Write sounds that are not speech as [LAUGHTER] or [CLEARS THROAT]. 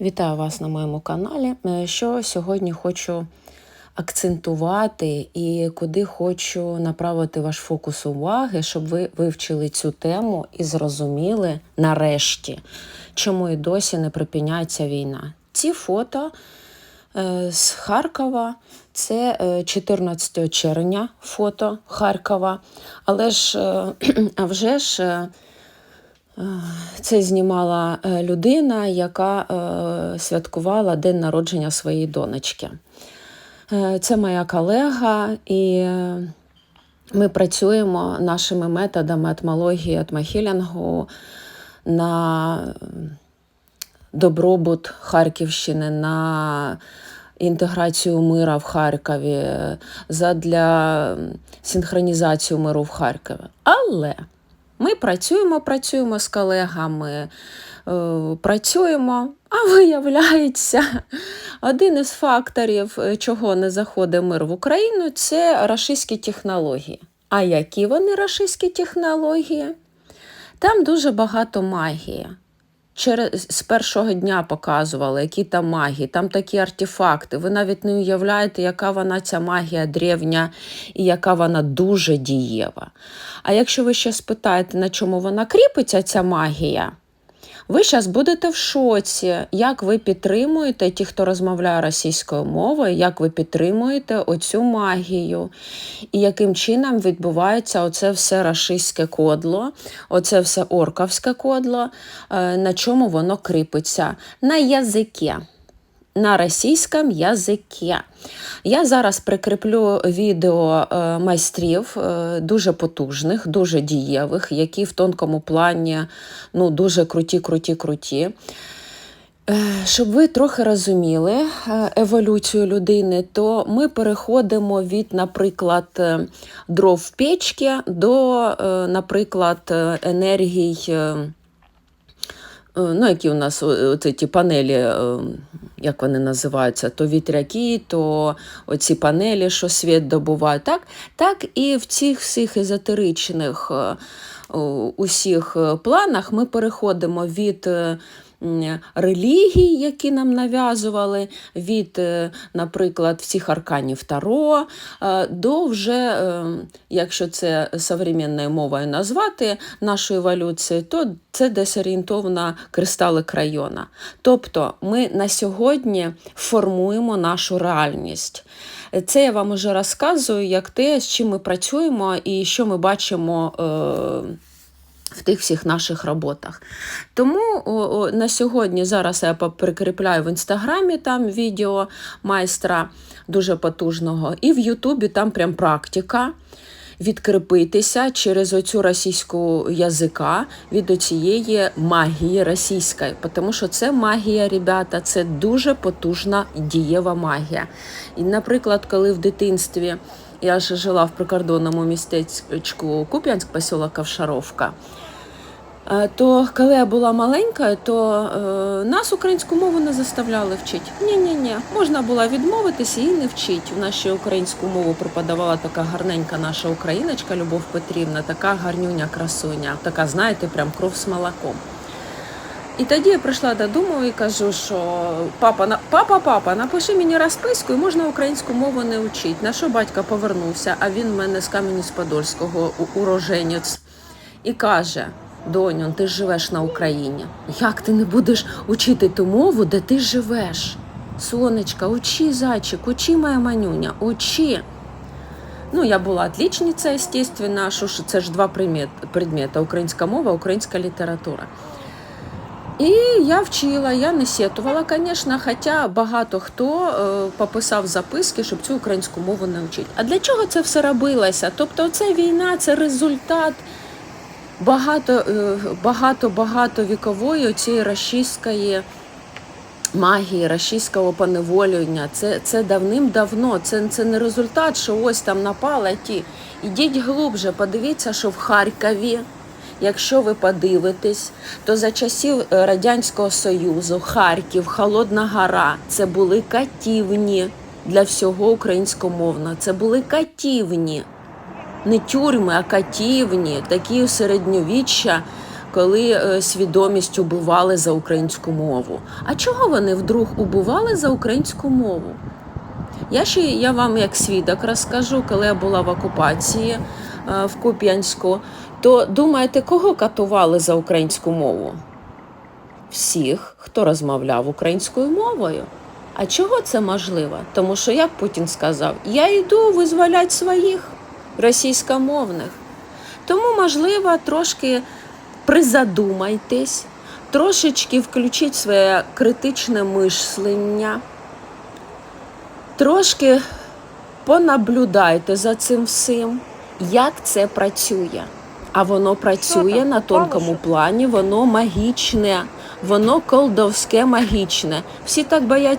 Вітаю вас на моєму каналі. Е, Що сьогодні хочу акцентувати і куди хочу направити ваш фокус уваги, щоб ви вивчили цю тему і зрозуміли нарешті, чому і досі не припиняється війна. Ці фото е, з Харкова. Це е, 14 червня фото Харкова. Але ж, е, [CLEARS THROAT] а вже ж е, це знімала е, людина, яка е, святкувала день народження своєї донечки. Е, Це моя колега, і ми працюємо нашими методами етмології, етмохілінгу на добробут Харківщини, на інтеграцію мира в Харкові, задля синхронізацію миру в Харкові. Але ми працюємо, працюємо з колегами, е, працюємо, а [LAUGHS] виявляється, один із факторів, е, чого не заходить мир в Україну, це рашистські технології. А які вони рашистські технології? Там дуже багато магії. Через з першого дня показували, які там магії, там такі артефакти. Ви навіть не уявляєте, яка вона ця магія древня і яка вона дуже дієва. А якщо ви ще спитаєте, на чому вона кріпиться, ця магія, ви зараз будете в шоці, як ви підтримуєте ті, хто розмовляє російською мовою, як ви підтримуєте оцю магію, і яким чином відбувається оце все рашистське кодло, оце все орковське кодло, е, на чому воно кріпиться? На язикі. На російському язикі. Я зараз прикріплю відео е, майстрів е, дуже потужних, дуже дієвих, які в тонкому плані ну, дуже круті, круті, круті. Е, Щоб ви трохи розуміли еволюцію людини, то ми переходимо від, наприклад, дров печки до, наприклад, енергій. Е, Е, ну, які у нас о- оці ті панелі, е, як вони називаються, то вітряки, то оці панелі, що світ добувають. Так, так і в цих всіх езотеричних е, усіх е, планах ми переходимо від. Релігій, які нам нав'язували, від, е, наприклад, всіх арканів Таро, е, до вже, е, якщо це современною мовою назвати нашу еволюцію, то це десь орієнтовно кристали крайона. Тобто ми на сьогодні формуємо нашу реальність. Це я вам уже розказую, як те, з чим ми працюємо і що ми бачимо. В тих всіх наших роботах. Тому о, о, на сьогодні зараз я прикріпляю в інстаграмі там відео майстра дуже потужного, і в Ютубі там прям практика відкріпитися через оцю російську язика від оцієї магії російської. Тому що це магія, ребята, це дуже потужна дієва магія. І, наприклад, коли в дитинстві я ж жила в прикордонному містечку Куп'янськ, посілок Ковшаровка. Е, То коли я була маленька, то е, нас українську мову не заставляли вчити. Ні, ні, ні. Можна було відмовитися і не вчити. В нас ще українську мову преподавала така гарненька наша україночка Любов Петрівна, така гарнюня красуня, така, знаєте, прям кров з молоком. І тоді я прийшла додому і кажу, що папа, на- папа, папа, напиши мені розписку, і можна українську мову не вчити. На що батько повернувся, а він в мене з Кам'янець-Подольського уроженець, і каже: Доню, ти живеш на Україні. Як ти не будеш учити ту мову, де ти живеш? Сонечка, учи, зайчик, учи, моя манюня, учи. Ну, я була отличниця, естественно, що це ж два предмет- предмета: українська мова, українська література. І я вчила, я не сетувала, звісно, хоча багато хто е, пописав записки, щоб цю українську мову не вчити. А для чого це все робилося? Тобто, це війна, це результат багато, е, багато, багато вікової цієї рашистської магії, рашистського поневолювання. Це, це давним-давно. Це, це не результат, що ось там напали ті. Ідіть глубже, подивіться, що в Харкові. Якщо ви подивитесь, то за часів е, Радянського Союзу Харків, Холодна Гора це були катівні для всього українськомовного. Це були катівні не тюрми, а катівні, такі середньовіччя коли е, свідомість убивали за українську мову. А чого вони вдруг убивали за українську мову? Я ще я вам як свідок розкажу, коли я була в окупації в Куп'янську, то думаєте, кого катували за українську мову? Всіх, хто розмовляв українською мовою. А чого це можливо? Тому що, як Путін сказав, я йду визволяти своїх російськомовних. Тому, можливо, трошки призадумайтесь, трошечки включіть своє критичне мишлення, трошки понаблюдайте за цим всім, як це працює. А воно працює на тонкому плані, воно магічне, воно колдовське магічне. Всі так боять,